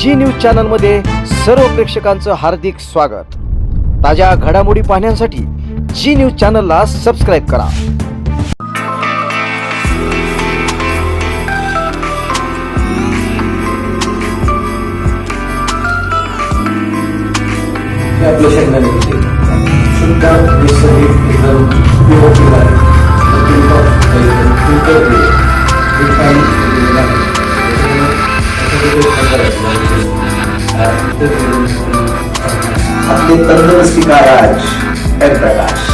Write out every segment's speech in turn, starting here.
जी news चॅनलमध्ये सर्व प्रेक्षकांचं हार्दिक स्वागत. ताज्या घडामोडी पाहण्यासाठी जी न्यूज चॅनलला सबस्क्राईब करा. आपल्या शुद्ध आपले तंदुरुस्ती का राज प्रकाश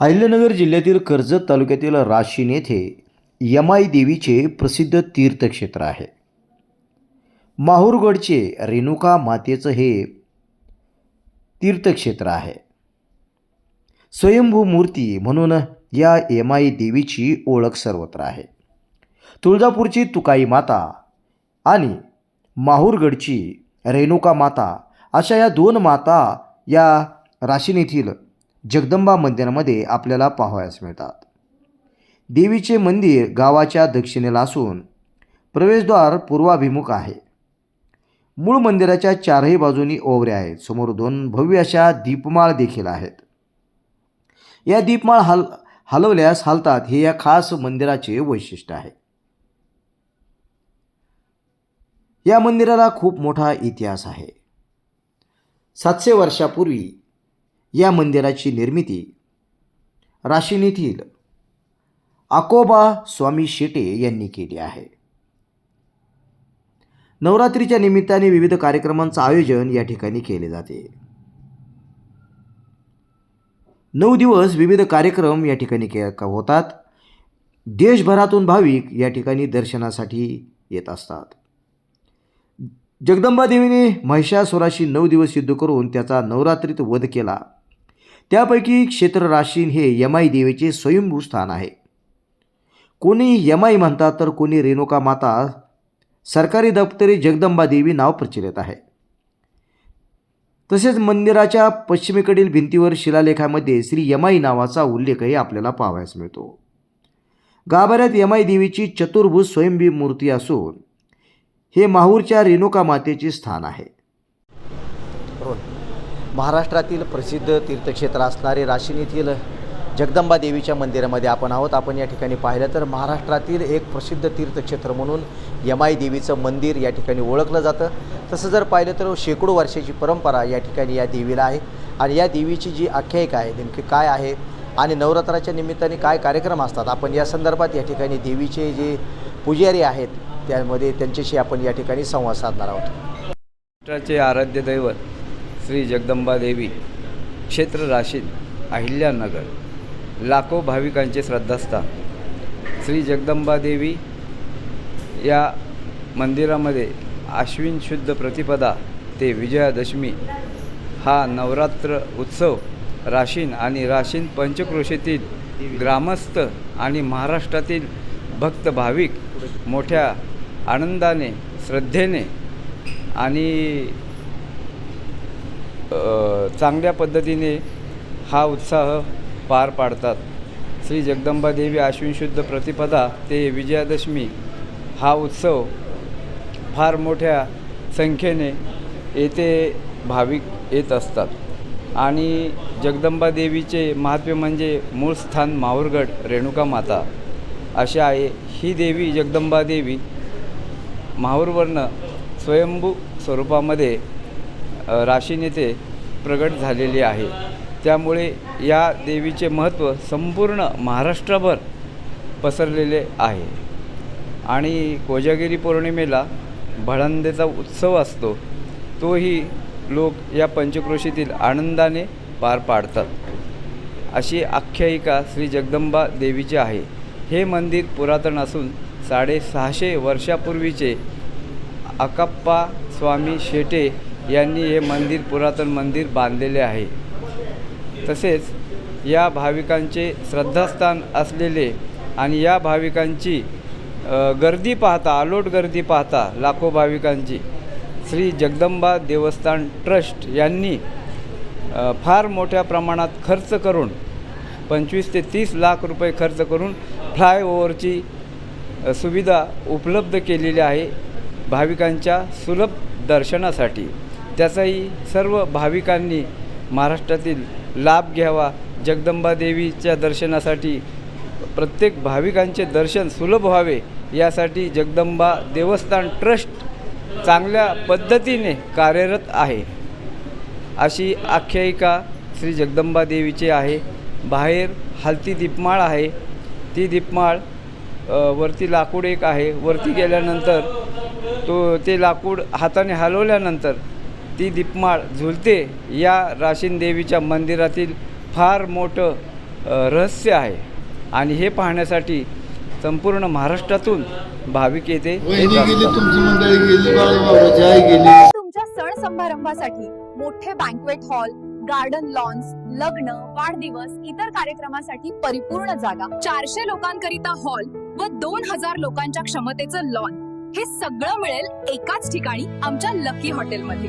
अहिल्यानगर जिल्ह्यातील कर्जत तालुक्यातील राशीन येथे यमाई देवीचे प्रसिद्ध तीर्थक्षेत्र आहे. माहूरगडचे रेणुका मातेचं हे तीर्थक्षेत्र आहे. स्वयंभू मूर्ती म्हणून या यमाई देवीची ओळख सर्वत्र आहे. तुळजापूरची तुकाई माता आणि माहूरगडची रेणुका माता अशा या दोन माता या राशीनेथील जगदंबा मंदिरामध्ये आपल्याला पाहावयास मिळतात. देवीचे मंदिर गावाच्या दक्षिणेला असून प्रवेशद्वार पूर्वाभिमुख आहे. मूळ मंदिराच्या चारही बाजूनी ओवऱ्या आहेत. समोर दोन भव्य अशा दीपमाळ देखील आहेत. या दीपमाळ हल हलवल्यास हालतात हे या खास मंदिराचे वैशिष्ट्य आहे. या मंदिराला खूप मोठा इतिहास आहे. सातशे वर्षापूर्वी या मंदिराची निर्मिती राशीनीतील आकोबा स्वामी शेटे यांनी केली आहे. नवरात्रीच्या निमित्ताने विविध कार्यक्रमांचं आयोजन या ठिकाणी केले जाते. नऊ दिवस विविध कार्यक्रम या ठिकाणी के होतात. देशभरातून भाविक या ठिकाणी दर्शनासाठी येत असतात. जगदंबा देवीने महिषासुराशी नऊ दिवस युद्ध करून त्याचा नवरात्रीत वध केला. त्यापैकी क्षेत्र राशीन हे यमाई देवीचे स्वयंभू स्थान आहे. कोणी यमाई म्हणतात तर कोणी रेणुका माता सरकारी दप्तरी जगदंबा देवी नाव प्रचलित आहे. तसेच मंदिराच्या पश्चिमेकडील भिंतीवर शिलालेखामध्ये श्री यमाई नावाचा उल्लेखही आपल्याला पाहावयास मिळतो. गाभाऱ्यात यमाई देवीची चतुर्भुज स्वयंभी मूर्ती असून हे माहूरच्या रेणुका मातेचे स्थान आहे. महाराष्ट्रातील प्रसिद्ध तीर्थक्षेत्र असणारे राशीन येथील जगदंबा देवीच्या मंदिरामध्ये आपण आहोत. आपण या ठिकाणी पाहिलं तर महाराष्ट्रातील एक प्रसिद्ध तीर्थक्षेत्र म्हणून यमाई देवीचं मंदिर या ठिकाणी ओळखलं जातं. तसं जर पाहिलं तर शेकडो वर्षाची परंपरा या ठिकाणी या देवीला आहे. आणि या देवीची जी आख्यायिका आहे नेमकी काय आहे आणि नवरात्राच्या निमित्ताने काय कार्यक्रम असतात आपण या संदर्भात या ठिकाणी देवीचे जे पुजारी आहेत त्यामध्ये त्यांच्याशी आपण या ठिकाणी संवाद साधणार आहोत. महाराष्ट्राचे आराध्य दैवत श्री जगदंबा देवी क्षेत्र राशीन अहिल्यानगर. लाखो भाविकांचे श्रद्धास्थान श्री जगदंबा देवी या मंदिरामध्ये आश्विन शुद्ध प्रतिपदा ते विजयादशमी हा नवरात्र उत्सव राशीन आणि राशीन पंचक्रोशीतील ग्रामस्थ आणि महाराष्ट्रातील भक्त भाविक मोठ्या आनंदाने श्रद्धेने आणि चांगल्या पद्धतीने हा उत्साह पार पाडतात. श्री जगदंबा देवी आश्विन शुद्ध प्रतिपदा ते विजयादशमी हा उत्सव फार मोठ्या संख्येने येथे भाविक येत असतात. आणि जगदंबा देवीचे महात्म्य म्हणजे मूळ स्थान माहूरगड रेणुका माता अशी आहे. ही देवी जगदंबा देवी माहूरवर्ण स्वयंभू स्वरूपामध्ये अ, राशीन प्रगट झालेली आहे. त्यामुळे या देवीचे महत्त्व संपूर्ण महाराष्ट्रभर पसरलेले आहे. आणि कोजागिरी पौर्णिमेला भळंदेचा उत्सव असतो तोही लोक या पंचक्रोशीतील आनंदाने पार पाडतात. अशी आख्यायिका श्री जगदंबा देवीची आहे. हे मंदिर पुरातन असून साडेसहाशे वर्षापूर्वीचे. अकप्पा स्वामी शेटे यांनी हे मंदिर पुरातन मंदिर बांधलेले आहे. तसेच या भाविकांचे श्रद्धास्थान असलेले आणि या भाविकांची गर्दी पाहता अलोट गर्दी पाहता लाखो भाविकांची श्री जगदंबा देवस्थान ट्रस्ट यांनी फार मोठ्या प्रमाणात खर्च करून पंचवीस ते तीस लाख रुपये खर्च करून फ्लायओव्हरची सुविधा उपलब्ध केलेली आहे भाविकांच्या सुलभ दर्शनासाठी. त्याचाही सर्व भाविकांनी महाराष्ट्रातील लाभ घ्यावा. जगदंबा देवीच्या दर्शनासाठी प्रत्येक भाविकांचे दर्शन सुलभ व्हावे. यासाठी जगदंबा देवस्थान ट्रस्ट चांगल्या पद्धतीने कार्यरत आहे. अशी आख्यायिका श्री जगदंबा देवीची आहे. बाहेर हलती दीपमाळ आहे. ती दीपमाळ वरती लाकूड एक आहे. वरती गेल्यानंतर तो ते लाकूड हाताने हलवल्यानंतर ती दीपमाळ झुलते या राशीन देवीच्या मंदिरातील फार मोठं रहस्य आहे. आणि हे पाहण्यासाठी संपूर्ण महाराष्ट्रातून भाविक येथे येत. वहिनी गेली असतात. तुमची मंडळी गेली बाळूबाबाची आई गेली. तुमच्या सण समारंभासाठी मोठे बँकवेट हॉल गार्डन लॉन्स लग्न वाढदिवस इतर कार्यक्रमासाठी परिपूर्ण जागा. चारशे लोकांकरिता हॉल व दोन हजार लोकांच्या क्षमतेचं लॉन हे सगळं मिळेल एकाच ठिकाणी आमच्या लकी हॉटेलमध्ये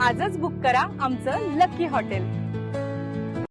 आजच बुक करा आमचं लकी हॉटेल.